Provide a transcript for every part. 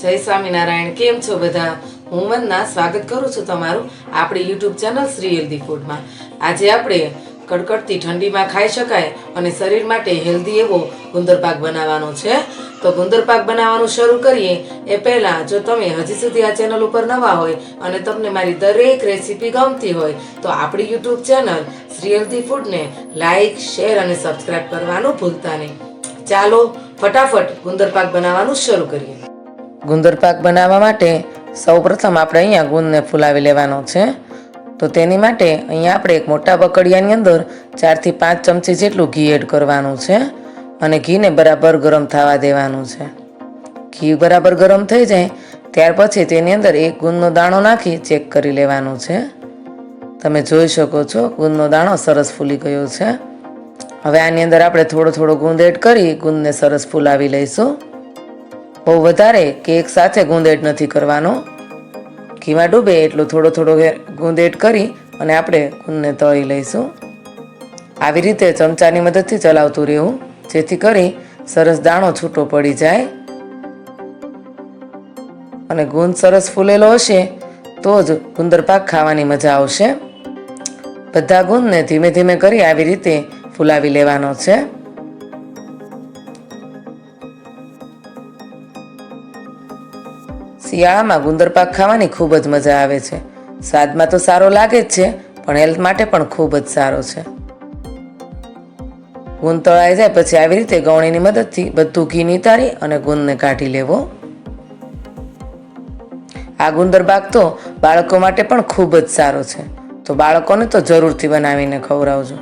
જય સ્વામિનારાયણ, કેમ છો બધા? હું વંદના સ્વાગત કરું છું તમારું આપણી યુટ્યુબ ચેનલ શ્રી હેલ્ધી ફૂડમાં. આજે આપણે કડકડતી ઠંડીમાં ખાઈ શકાય અને શરીર માટે હેલ્ધી એવો ગુંદર પાક બનાવવાનો છે. તો ગુંદર પાક બનાવવાનું શરૂ કરીએ. એ પહેલાં જો તમે હજી સુધી આ ચેનલ ઉપર નવા હોય અને તમને મારી દરેક રેસીપી ગમતી હોય, તો આપણી યુટ્યુબ ચેનલ શ્રી હેલ્ધી ફૂડને લાઇક શેર અને સબસ્ક્રાઈબ કરવાનું ભૂલતા નહીં. ચાલો ફટાફટ ગુંદર પાક બનાવવાનું શરૂ કરીએ. ગુંદર પાક બનાવવા માટે સૌપ્રથમ આપણે અહીંયા ગુંદને ફૂલાવી લેવાનો છે. તો તેની માટે અહીંયા આપણે એક મોટા બકડિયાની અંદર ચારથી પાંચ ચમચી જેટલું ઘી એડ કરવાનું છે અને ઘીને બરાબર ગરમ થવા દેવાનું છે. ઘી બરાબર ગરમ થઈ જાય ત્યાર પછી તેની અંદર એક ગુંદનો દાણો નાખી ચેક કરી લેવાનું છે. તમે જોઈ શકો છો ગુંદનો દાણો સરસ ફૂલી ગયો છે. હવે આની અંદર આપણે થોડો થોડો ગુંદ એડ કરી ગુંદને સરસ ફૂલાવી લઈશું. બહુ વધારે કે એક સાથે ગુંદેટ નથી કરવાનો? ઘીમાં ડૂબે એટલું થોડો થોડો ગુંદેટ કરી અને આપણે ગુંદને તળી લઈશું. આવી રીતે ચમચાની મદદથી ચલાવતું રહેવું, જેથી કરી સરસ દાણો છૂટો પડી જાય. અને ગુંદ સરસ ફૂલેલો હશે, તો જ ગુંદર પાક ખાવાની મજા આવશે. બધા ગુંદને ધીમે ધીમે કરી આવી રીતે ફૂલાવી લેવાનો છે. શિયાળામાં ગુંદર પાક ખાવાની ખૂબ જ મજા આવે છે. સ્વાદમાં તો સારો લાગે જ છે, પણ હેલ્થ માટે પણ ખૂબ જ સારો છે. ગુંદ તળાઈ જાય પછી આવી રીતે ગવણીની મદદથી બધું ઘી નીતારી અને ગુંદને કાઢી લેવો. આ ગુંદર પાક તો બાળકો માટે પણ ખૂબ જ સારો છે. તો બાળકોને તો જરૂરથી બનાવીને ખવડાવજો.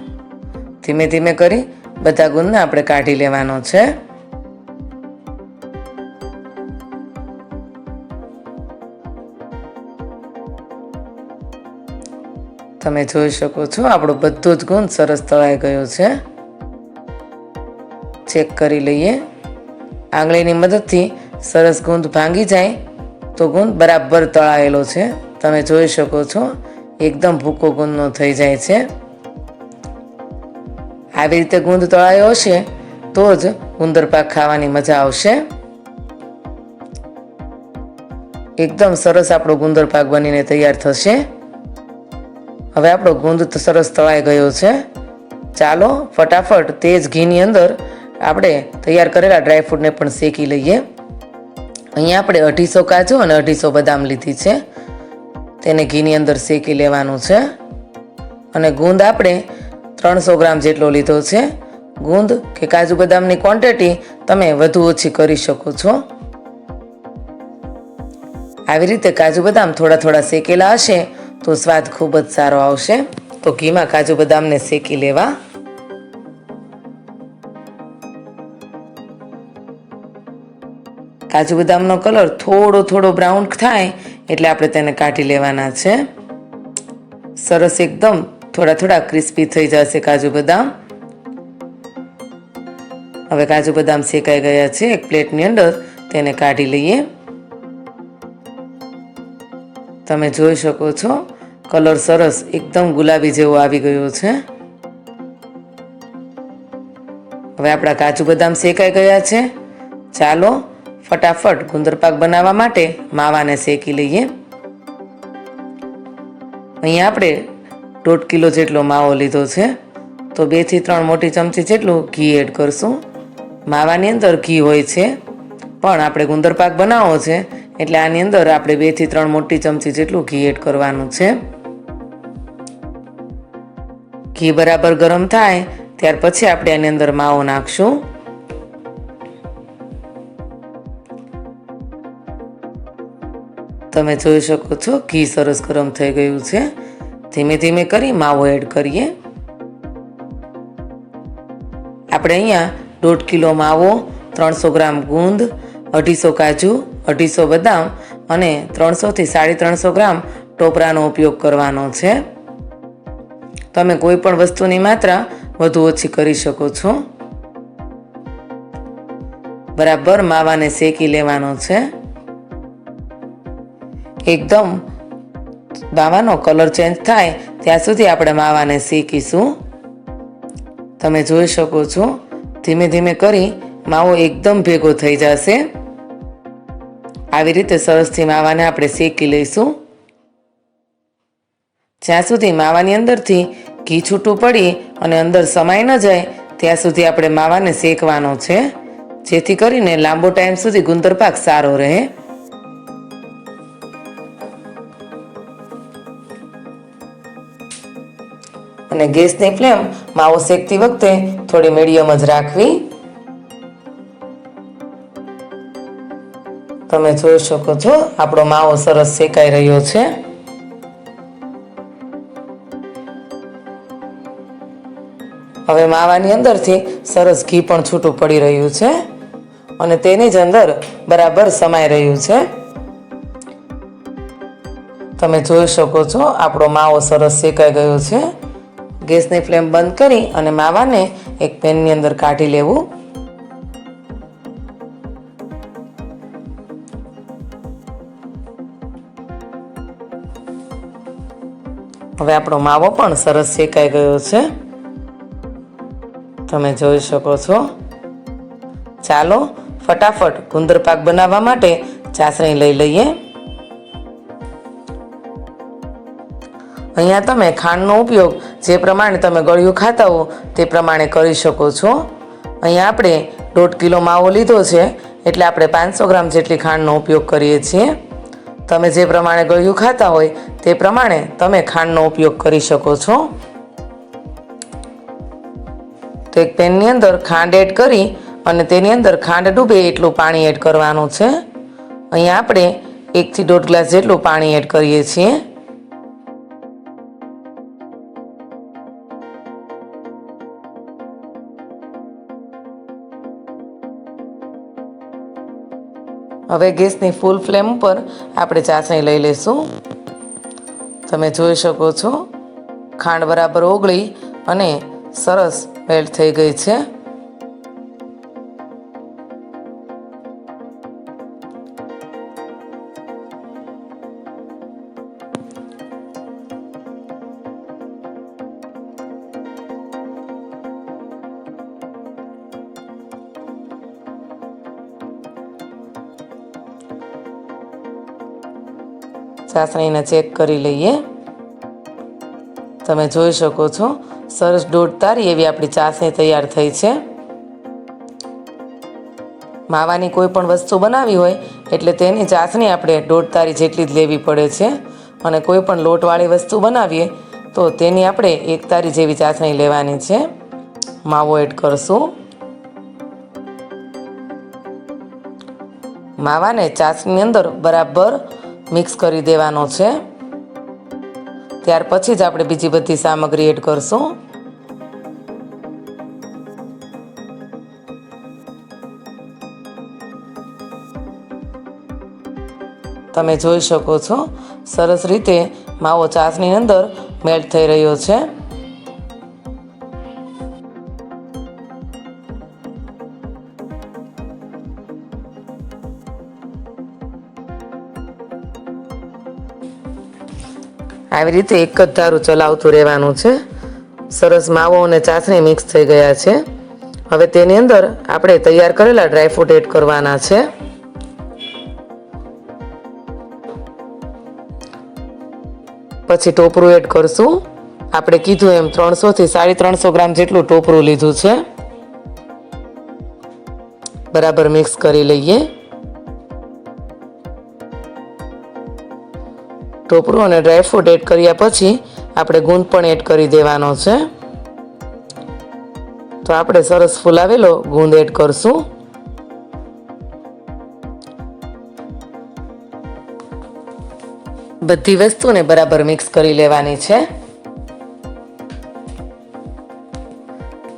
ધીમે ધીમે કરી બધા ગુંદને આપણે કાઢી લેવાનો છે. તમે જોઈ શકો છો, આપણો બધો જ ગુંદ સરસ તળાઈ ગયો છે. ચેક કરી લઈએ. આંગળીની મદદથી સરસ ગુંદ ભાંગી જાય તો ગુંદ બરાબર તળાયેલો છે. તમે જોઈ શકો છો, એકદમ ભૂકો ગુંદનો થઈ જાય છે. આવી રીતે ગુંદ તળાયો હશે તો જ ગુંદર પાક ખાવાની મજા આવશે. એકદમ સરસ આપણો ગુંદર પાક બનીને તૈયાર થશે. હવે આપણો ગુંદ સરસ તળાઈ ગયો છે. ચાલો, ફટાફટ તે જ ઘીની અંદર આપણે તૈયાર કરેલા ડ્રાયફ્રૂટને પણ શેકી લઈએ. અહીંયા આપણે અઢીસો કાજુ અને અઢીસો બદામ લીધી છે. તેને ઘીની અંદર શેકી લેવાનું છે. અને ગુંદ આપણે ત્રણસો ગ્રામ જેટલો લીધો છે. ગુંદ કે કાજુ બદામની ક્વોન્ટિટી તમે વધુ ઓછી કરી શકો છો. આવી રીતે કાજુ બદામ થોડા થોડા શેકેલા હશે તો સ્વાદ ખૂબ જ સારો આવશે. તો ઘીમાં કાજુ બદામને શેકી લેવા. કાજુ બદામનો કલર થોડો થોડો બ્રાઉન થાય એટલે આપણે તેને કાઢી લેવાના છે. સરસ એકદમ થોડા થોડા ક્રિસ્પી થઈ જશે કાજુ બદામ. હવે કાજુ બદામ શેકાઈ ગયા છે. એક પ્લેટની અંદર તેને કાઢી લઈએ. તમે જોઈ શકો છો કલર સરસ, એકદમ ગુલાબી જેવો આવી ગયો છે. હવે આપણા કાજુ બદામ શેકાઈ ગયા છે. ચાલો ફટાફટ ગુંદર પાક બનાવવા માટે માવાને શેકી લઈએ. અહીંયા આપણે દોઢ કિલો જેટલો માવો લીધો છે. તો બેથી ત્રણ મોટી ચમચી જેટલું ઘી એડ કરશું. માવાની અંદર ઘી હોય છે. પણ આપણે ગુંદર પાક બનાવવો છે. એટલે આની અંદર આપણે બેથી ત્રણ મોટી ચમચી જેટલું ઘી એડ કરવાનું છે. ઘી બરાબર ગરમ થાય, ત્યાર પછી આપણે આની અંદર માવો નાખશું. તમે જોઈ શકો છો, ઘી સરસ ગરમ થઈ ગયું છે. ધીમે ધીમે કરી માવો એડ કરીએ. આપણે અહીંયા દોઢ કિલો માવો, ત્રણસો ગ્રામ ગુંદ, અઢીસો કાજુ, અઢીસો બદામ અને ત્રણસોથી સાડી ત્રણસો ગ્રામ ટોપરાનો ઉપયોગ કરવાનો છે. તમે કોઈ પણ વસ્તુની માત્રા વધુ ઓછી કરી શકો છો. બરાબર માવાને શેકી લેવાનો છે. એકદમ માવાનો કલર ચેન્જ થાય ત્યાં સુધી આપણે માવાને શેકીશું. તમે જોઈ શકો છો, ધીમે ધીમે કરી માવો એકદમ ભેગો થઈ જશે. આવી રીતે સરસથી માવાને આપણે શેકી લઈશું. જ્યાં સુધી માવાની અંદરથી ઘી છૂટું પડી અને અંદર સમાઈ ન જાય, ત્યાં સુધી આપણે માવાને શેકવાનો છે. જેથી કરીને લાંબો ટાઈમ સુધી ગુંદર પાક સારો રહે. અને ગેસની ફ્લેમ માવો શેકતી વખતે થોડી મીડિયમ જ રાખવી. તમે જોઈ શકો છો, આપણો માવો સરસ શેકાઈ રહ્યો છે. હવે માવાની અંદરથી સરસ ઘી પણ છૂટું પડી રહ્યું છે અને તેની જ અંદર બરાબર સમાઈ રહ્યું છે. તમે જોઈ શકો છો, આપણો માવો સરસ શેકાઈ ગયો છે. ગેસની ફ્લેમ બંધ કરી અને માવાને એક પેનની અંદર કાઢી લેવું. હવે આપણો માવો પણ સરસ શેકાઈ ગયો છે. તમે જોઈ શકો છો. ચાલો ફટાફટ ગુંદર પાક બનાવવા માટે ચાસણી લઈ લઈએ. અહીંયા તમે ખાંડનો ઉપયોગ જે પ્રમાણે તમે ગળ્યું ખાતા હો તે પ્રમાણે કરી શકો છો. અહીંયા આપણે દોઢ કિલો માવો લીધો છે, એટલે આપણે પાંચસો ગ્રામ જેટલી ખાંડનો ઉપયોગ કરીએ છીએ. તમે જે પ્રમાણે ગળ્યું ખાતા હોય તે પ્રમાણે તમે ખાંડનો ઉપયોગ કરી શકો છો. તો એક પેનની અંદર ખાંડ એડ કરી અને તેની અંદર ખાંડ ડૂબે એટલું પાણી એડ કરવાનું છે. અહીંયા આપણે એકથી દોઢ ગ્લાસ જેટલું પાણી એડ કરીએ છીએ. હવે ગેસની ફૂલ ફ્લેમ ઉપર આપણે ચાસણી લઈ લઈશું. તમે જોઈ શકો છો, ખાંડ બરાબર ઓગળી અને સરસ મેલ્ટ થઈ ગઈ છે. ચાસણીને ચેક કરી લઈએ. તમે જોઈ શકો છો. સરસ દોઢ તારી એવી આપણી ચાસણી તૈયાર થઈ છે. માવાની કોઈ પણ વસ્તુ બનાવી હોય એટલે તેની ચાસણી આપણે દોઢ તારી જેટલી જ લેવી પડે છે. અને કોઈ પણ લોટવાળી વસ્તુ બનાવીએ તો તેની આપણે એક તારી જેવી ચાસણી લેવાની છે. માવો એડ કરશું. માવાને ચાસણી અંદર બરાબર મિક્સ કરી દેવાનો છે. ત્યાર પછી જ આપણે બીજી બધી સામગ્રી એડ કરશું. તમે જોઈ શકો છો. સરસ રીતે માવો ચાસની અંદર મેલ્ટ થઈ રહ્યો છે. આવી રીતે એક જ ધારું ચલાવતું રહેવાનું છે. સરસ માવો અને ચાસણી મિક્સ થઈ ગયા છે. હવે તેની અંદર આપણે તૈયાર કરેલા ડ્રાયફ્રૂટ એડ કરવાના છે. પછી ટોપરું એડ કરશું. આપણે કીધું એમ ત્રણસોથી સાડી ત્રણસો ગ્રામ જેટલું ટોપરું લીધું છે. બરાબર મિક્સ કરી લઈએ. ટોપરું અને ડ્રાયફ્રૂટ એડ કર્યા પછી આપણે ગુંદ પણ એડ કરી દેવાનો છે. તો આપણે સરસ ફૂલાવેલો ગુંદ એડ કરશું. બધી વસ્તુને બરાબર મિક્સ કરી લેવાની છે.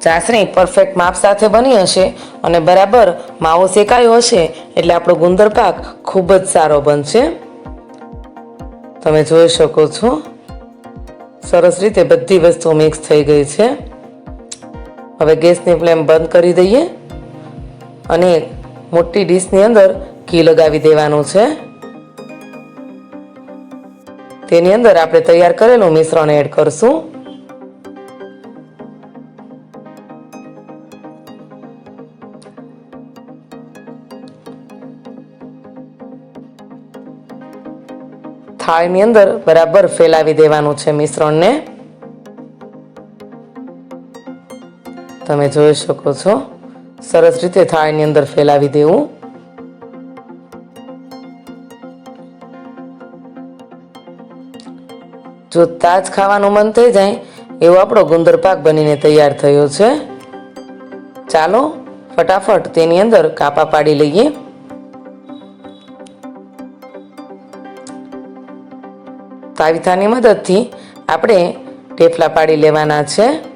ચાસણી પરફેક્ટ માપ સાથે બની હશે અને બરાબર માવો શેકાયો હશે એટલે આપણો ગુંદર પાક ખૂબ જ સારો બનશે. તમે જોઈ શકો છો. સરસ રીતે બધી વસ્તુઓ મિક્સ થઈ ગઈ છે. હવે ગેસની ફ્લેમ બંધ કરી દઈએ અને મોટી ડીશની અંદર ઘી લગાવી દેવાનું છે. તેની અંદર આપણે તૈયાર કરેલું મિશ્રણ એડ કરશું. થાળીની અંદર બરાબર ફેલાવી દેવાનું છે મિશ્રણને. તમે જોઈ શકો છો. સરસ રીતે થાળીની અંદર ફેલાવી દેવું. જો તાજ ખાવાનું મન થઈ જાય. એવો આપણો ગુંદર પાક બનીને તૈયાર થયો છે. ચાલો, ફટાફટ તેની અંદર કાપા પાડી લઈએ. તાવીથાની મદદથી આપણે ટેફલા પાડી લેવાના છે.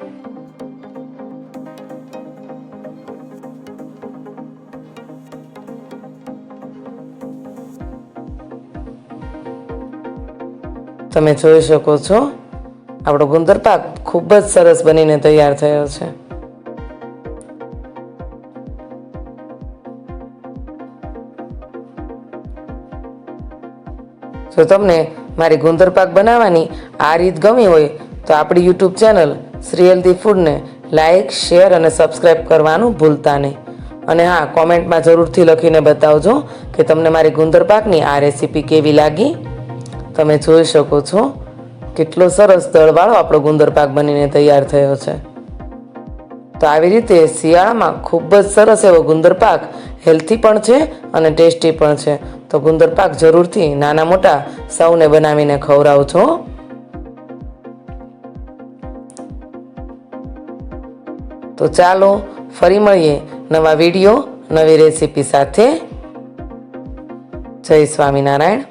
તમે જોઈ શકો છો. આપણો ગુંદર પાક ખૂબ જ સરસ બનીને તૈયાર થયો છે. જો તમને મારી ગુંદર પાક બનાવવાની આ રીત ગમી હોય, તો આપણી યુટ્યુબ ચેનલ શ્રી હેલ્ધી ફૂડને લાઇક શેર અને સબસ્ક્રાઈબ કરવાનું ભૂલતા નહીં. અને હા, કોમેન્ટમાં જરૂરથી લખીને બતાવજો કે તમને મારી ગુંદર પાકની આ રેસીપી કેવી લાગી? તમે જોઈ શકો છો કેટલો સરસ દળવાળો આપણો ગુંદર પાક બનીને તૈયાર થયો છે. તો આવી રીતે શિયાળામાં ખૂબ જ સરસ એવો ગુંદર પાક હેલ્થી પણ છે અને ટેસ્ટી પણ છે. તો ગુંદર પાક જરૂરથી નાના મોટા સૌને બનાવીને ખવડાવજો. તો ચાલો ફરી મળીએ નવા વીડિયો, નવી રેસીપી સાથે. જય સ્વામિનારાયણ.